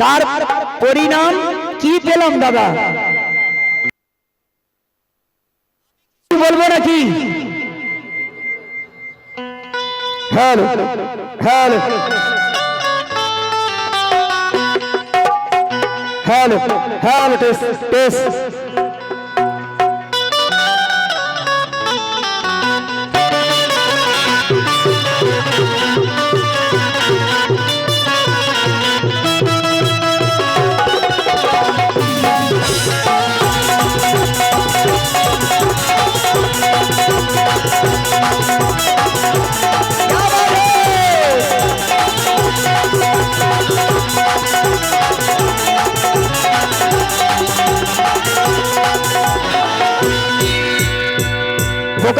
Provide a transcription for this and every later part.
তার পরিণাম কি পেলাম দাদা? বলব নাকি? Hello hello hello hello test test.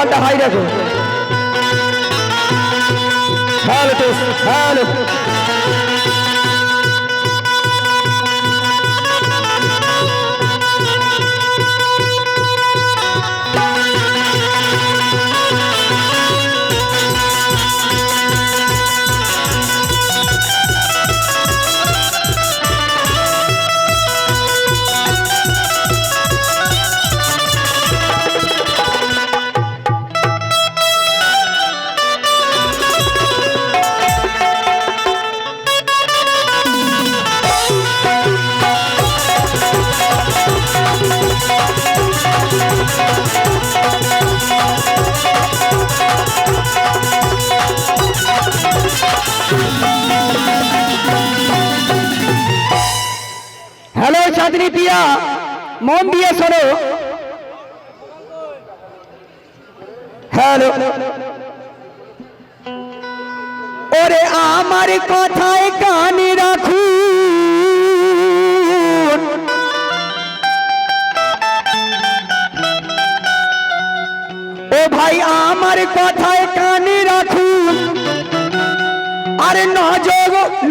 ভোকালটা high রাখো হ্যালো হ্যালো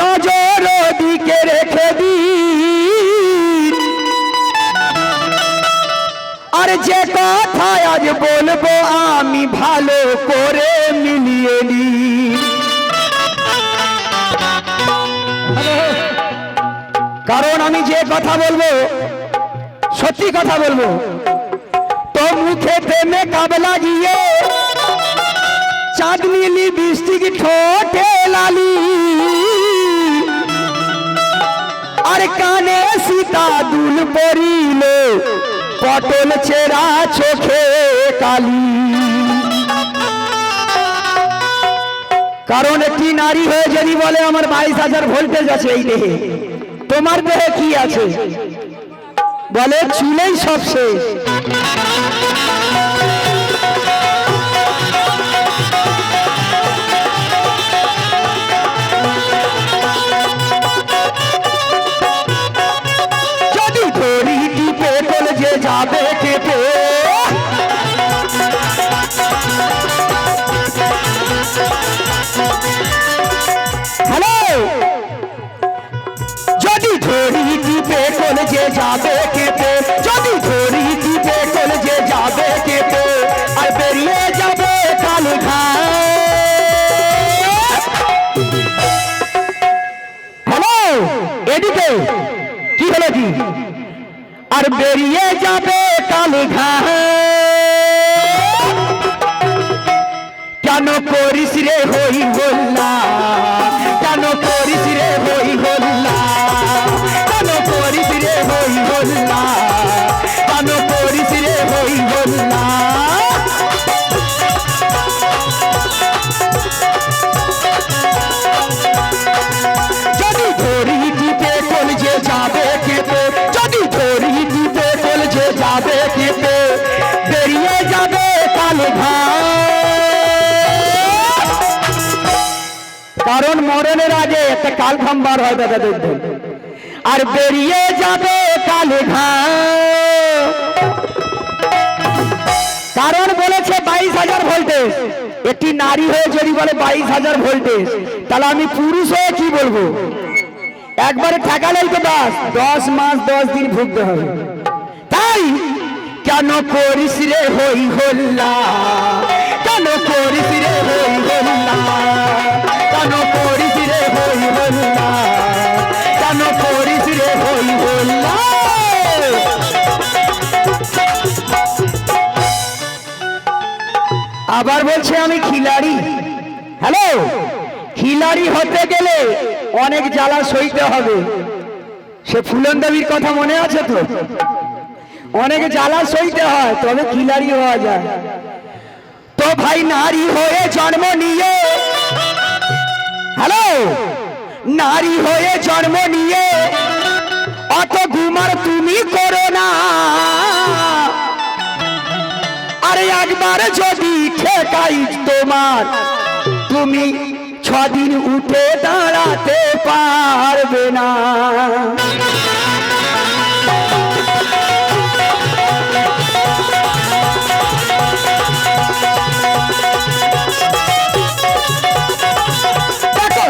নজর দিকে রেখে দিন। আর যে কথা আজ বলব, আমি ভালো করে মিলিয়ে নি কারণ আমি যে কথা বলব, সত্যি কথা বলব, তো মুখে প্রেমে কাবলা গিয়ে, চাঁদনি লিপস্টিক ঠোঁটে লালি আর কানে সীতা দুল পরিল পটল ছেড়া চোখে কালি। কারণ একটি নারী হয়ে যদি বলে, আমার বাইশ হাজার ভোল্টেজ আছে এই দেহে, তোমার দেহে কি আছে? বলে, চুলেই সব শেষ। কলেজে যাবে কেটে হ্যালো যদি ধরি টিপে কলেজে যাবে কেটে যদি ধরি টিপে কলেজে যাবে কেটে আর বেরিয়ে যাবে কালো ঘাট হ্যালো এদিকে কি হলো কি আর বেরিয়ে যাবে কাল কেন করিস রে হই হল্লা? একটা কাল খাম্বার হয় দাদা দেখবেন আর বেরিয়ে যাবে কালো কারণ বলেছে বাইশ হাজার ভোল্টেজ। একটি নারী হয়ে যদি বলে বাইশ হাজার ভোল্টেজ, তাহলে আমি পুরুষ হয়ে কি বলব? একবারে ঠেকালেই তো দাস দশ মাস দশ দিন ভুগতে হবে। তাই কেন করিস রে হই হল্লা? কেন করিস রে হই হল্লা? আবার বলছে আমি খিলাড়ি। হ্যালো খিলাড়ি হতে গেলে অনেক জ্বালা সইতে হবে। সে ফুলন দেবীর কথা মনে আছে তো? অনেক জ্বালা সইতে হয়, তবে খিলাড়ি হওয়া যায়। তো ভাই, নারী হয়ে জন্ম নিয়ে হ্যালো নারী হয়ে জন্ম নিয়ে অত ঘুমার তুমি করো একবার যদি ঠেকাই তোমার, তুমি ছদিন উঠে দাঁড়াতে পারবে না।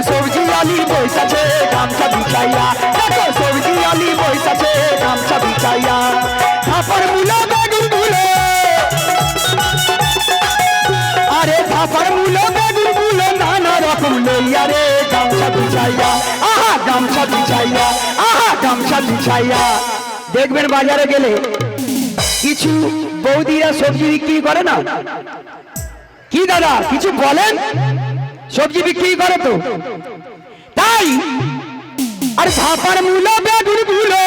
সবজি আলি বৈশাছে গামছা বিছাইয়া সবজি আলি বৈশাছে গামছা বিছাইয়া থাপর মুলো দেখবেন বাজারে গেলে কিছু বৌদিরা সবজি বিক্রি করে না? কি দাদা, কিছু বলেন? সবজি বিক্রি করে তো। তাই, আর ঝাপার মূলো বেগুনগুলো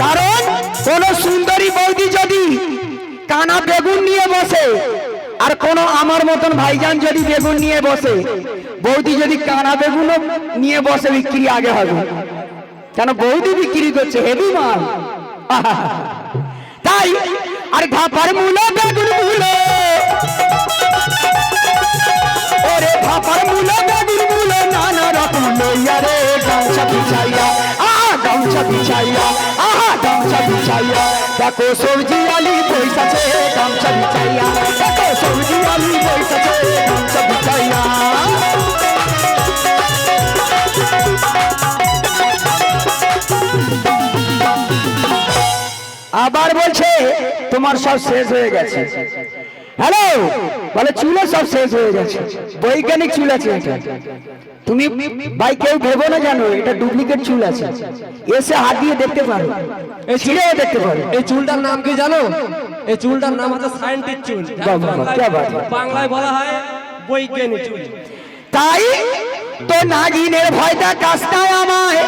কারণ কোন সুন্দরী বৌদি যদি বেগুন নিয়ে বসে। আর কোন আমার মতন ভাইজান যদি বেগুন নিয়ে বসে, বৌদি যদি কানা বেগুনও নিয়ে বসে, বিক্রি আগে হবে। কেন বৌদি বিক্রি করছে? হেভি মাল। তাই, আর ধাপার মূলো বেগুন ওরে মূলো বেগুন মূলো, নানা রকম লইয়া রে, গামছা বিছাইয়া আহা গামছা বিছাইয়া গামছা বিছাইয়া। দেখো সবজি আলি গামছা বিছাইয়া। দেখো সবজি আলি গামছা বিছাইয়া। আবার বলছে, তোমার সব শেষ হয়ে গেছে। হ্যালো বলে চুলে সব শেষ হয়ে গেছে। বৈজ্ঞানিক চুল আছে এটা। তুমি ভাই কেউ ভেবো না জানো এটা ডুপ্লিকেট চুল আছে। এসে হাত দিয়ে দেখতে পারো। ছিঁড়েও দেখতে পারো। এই চুলটার নাম কি জানো? এই চুলটার নাম হচ্ছে সায়েন্টিক চুল। বাংলায়- বলা হয় বৈজ্ঞানিক চুল। তাই তো নাগিনের ভয়টা কাসনায় আমায়।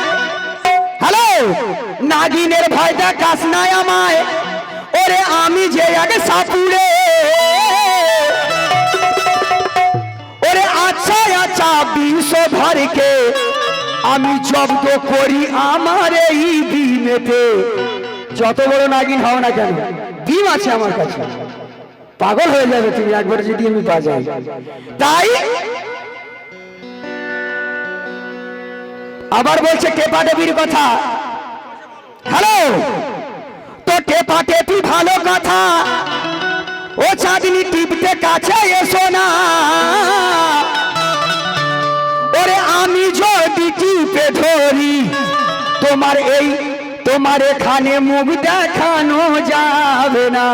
হ্যালো নাগিনের ভয়টা কাসনায় আমায়। ওরে আমি যে আগে সাপুড়ে বিষ আমি জব্দ করি আমার এই বিমেতে যত বড় নাগিন হও না কেন ডিম আছে আমার কাছে। পাগল হয়ে যাবে তুমি, একবার যদি আমি বাজাই। তাই আবার বলছে, টেপা টেপির কথা। হ্যালো? তো টেপা টেপি ভালো কথা। ও চাঁদনি টিপতে কাছে এসো না। টিপে ধরি। তোমার এই তোমার এখানে মুখ দেখানো যাবে না।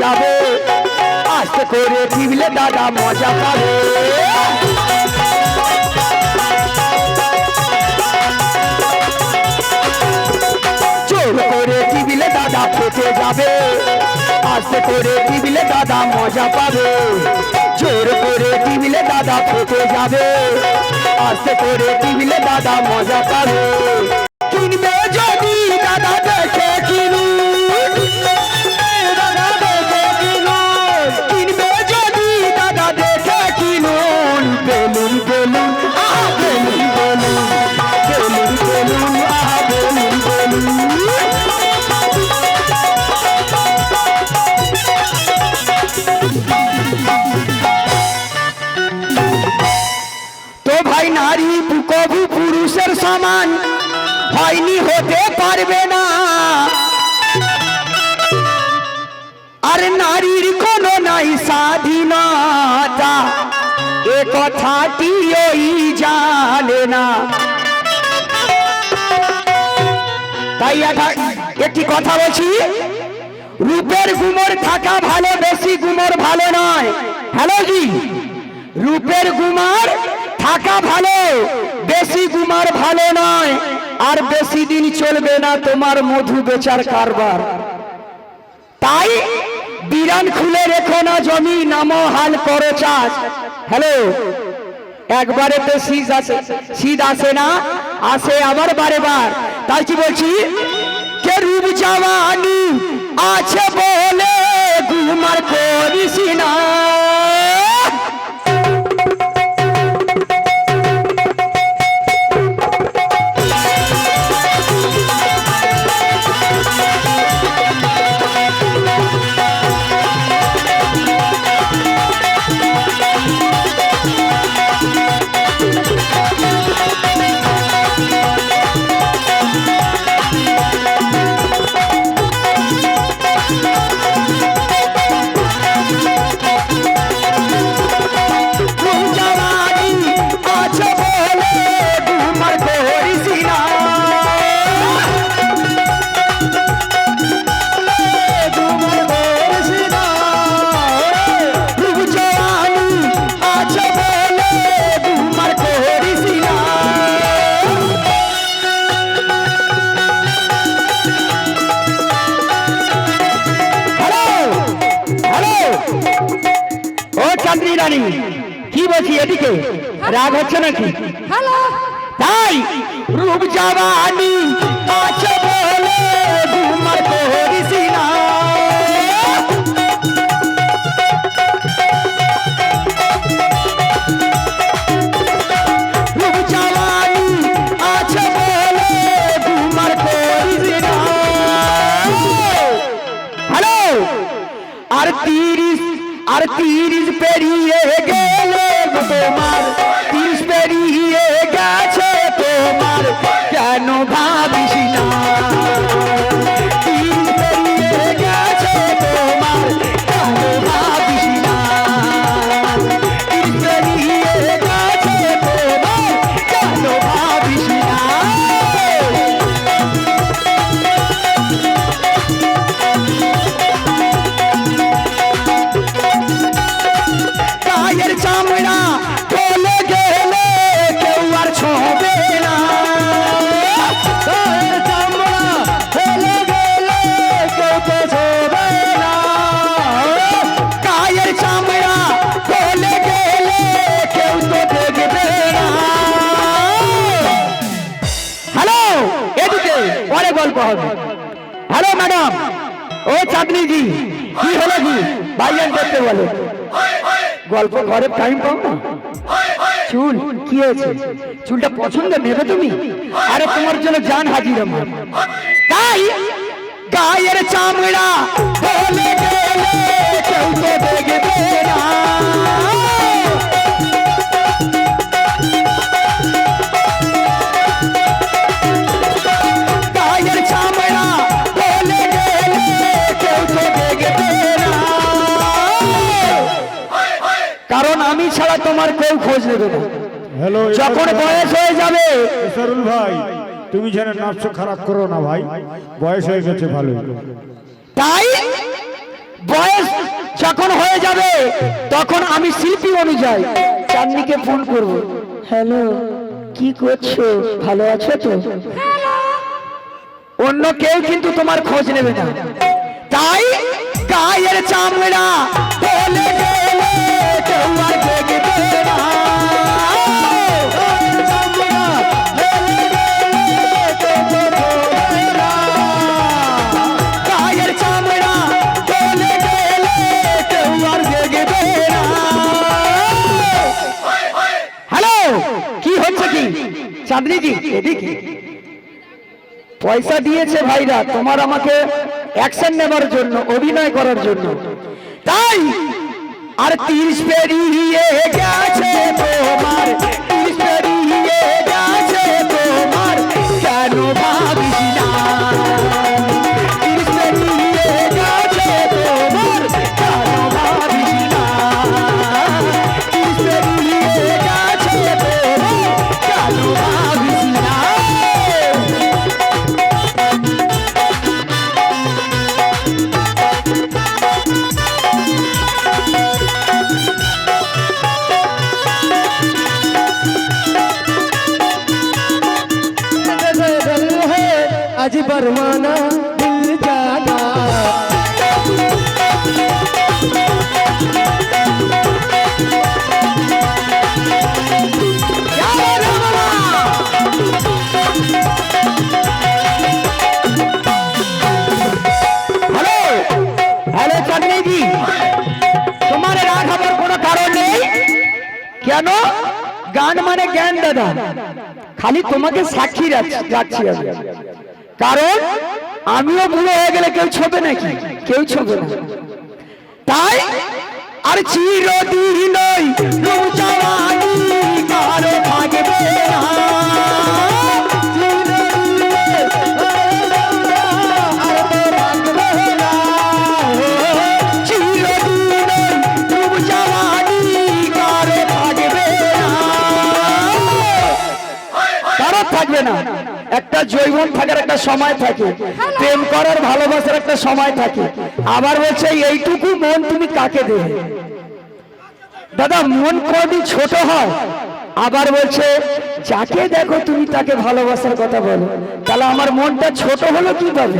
যাবে। আস্তে করে টিবিলে দাদা মজা পাবে। জোর করে টিবিলে দাদা ফেটে যাবে। আস্তে করে টিবিলে দাদা মজা পাবে। জোর করে টিবিলে দাদা ফেটে যাবে। আস্তে করে টিবিলে দাদা মজা পাবে। হতে পারবে না। আর নারীর কোনো নাই স্বাধীনতা, এ কথাটি ওই জানে না। তাই একটা- কথা বলছি, রূপের গুমর থাকা ভালো, বেশি গুমর ভালো নয়। হ্যালো জি, রূপের গুমার থাকা ভালো, বেশি গুমার ভালো নয়। আর বেশি দিন চলবে না তোমার মধু বেচার কারবার। তাই বিরান খুলে রেখো না জমি, নামো হাল করো চাষ। হ্যালো? একবারে তো শীত আসে শীত আসে না, আসে আবার বারে বার। তাই কি বলছি? কে রূপ আছে বলে গুমার করিস না। নাকি? তাই? রূপ জওয়ানি চাঁদনি জি কি হলো কি ভাইজান করতে বলে। গল্প ঘরে টাইম পাও না? চুল, কি হয়েছে? চুলটা পছন্দ নেবে তুমি? আরে তোমার জন্য জান হাজির আমার। তাই গায়ের চামড়া কেউ তো দেখবে না। তোমার কেউ খোঁজ নেবে না। হ্যালো যখন বয়স হয়ে যাবে সরুল ভাই তুমি যেন নকশ খারাপ করো না ভাই। বয়স হয়ে গেছে ভালো তাই বয়স যখন হয়ে যাবে তখন আমি শিল্পী অনুযায়ী চাঁদনিকে ফোন করব। হ্যালো কি করছ? ভালো আছো তো? অন্য কেউ কিন্তু তোমার খোঁজ নেবে না। তাই গায়ের চামড়া বলে গেলে কেউ আর দেখবে না। চাঁদনিজি, এদিকে। পয়সা দিয়েছে ভাইরা, তোমার আমাকে অ্যাকশন নেবার জন্য অভিনয় করার জন্য। তাই আর তিরিশ পেরিয়ে গেছে তোমার ফরমানা দিল জানা কেন? গান মানে জ্ঞান দাদা। খালি তোমাকে সাক্ষী রাখছি রাখছি আমি। কারণ আমিও বুড়ো হয়ে গেলে কেউ ছোটে নাকি? কেউ ছোট না। তাই আর চিরদিন রূপচাঁদানি কারও থাকবে না একটা জৈবন থাকার একটা সময় থাকে। প্রেম করার ভালোবাসার একটা সময় থাকে। আবার বলছে, এইটুকু মন তুমি কাকে দেবে? দাদা, মন কোনদিন ছোট হয়। আবার বলছে, যাকে দেখো তুমি তাকে ভালোবাসার কথা বলো। তাহলে আমার মনটা ছোট হলো কীভাবে?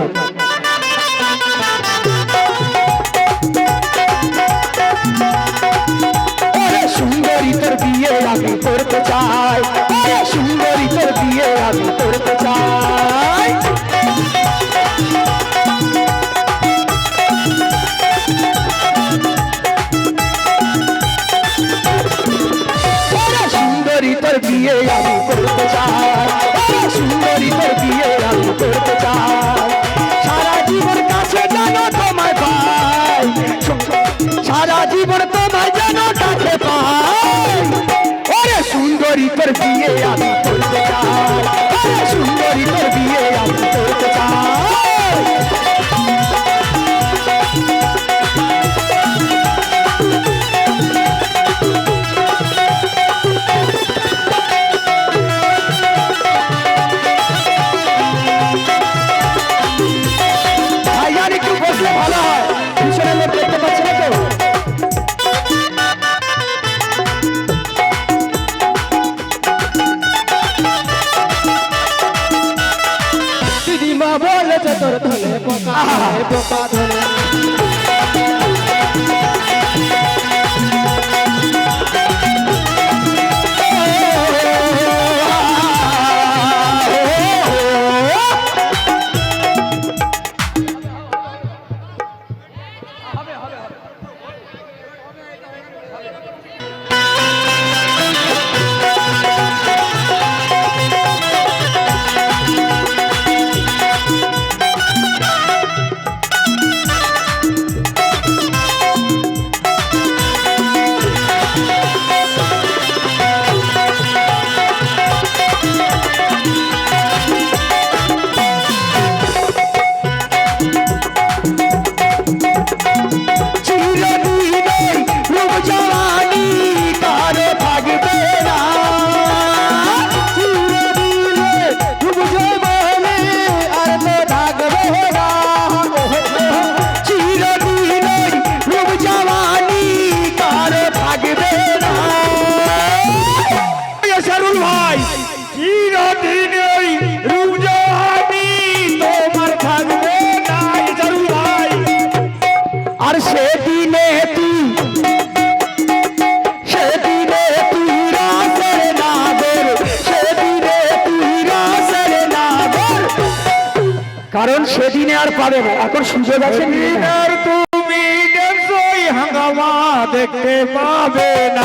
ওরে সুন্দরী তোর বিয়ে আমি করতে চাই। সুন্দরী তোর বিয়ে আমি করতে চাই। বিয়ে আমি করতে চাই। সুন্দরী তোর বিয়ে আমি করতে চাই। সারা জীবন কাছে জানো তোমায় পাই। সারা জীবন তোমায় জানো কাছে পাই। ওরে সুন্দরী তোর বিয়ে আমি ধনে পোকা ধরে পোকা ধনে। সেদিনে তুই সেদিনে তুই রাসের নাগর, সেদিনে তুই রাসের নাগর। কারণ সেদিনে আর পাবে না, এখন সুযোগ আছে তুমি হাঙ্গামা দেখতে পাবে না।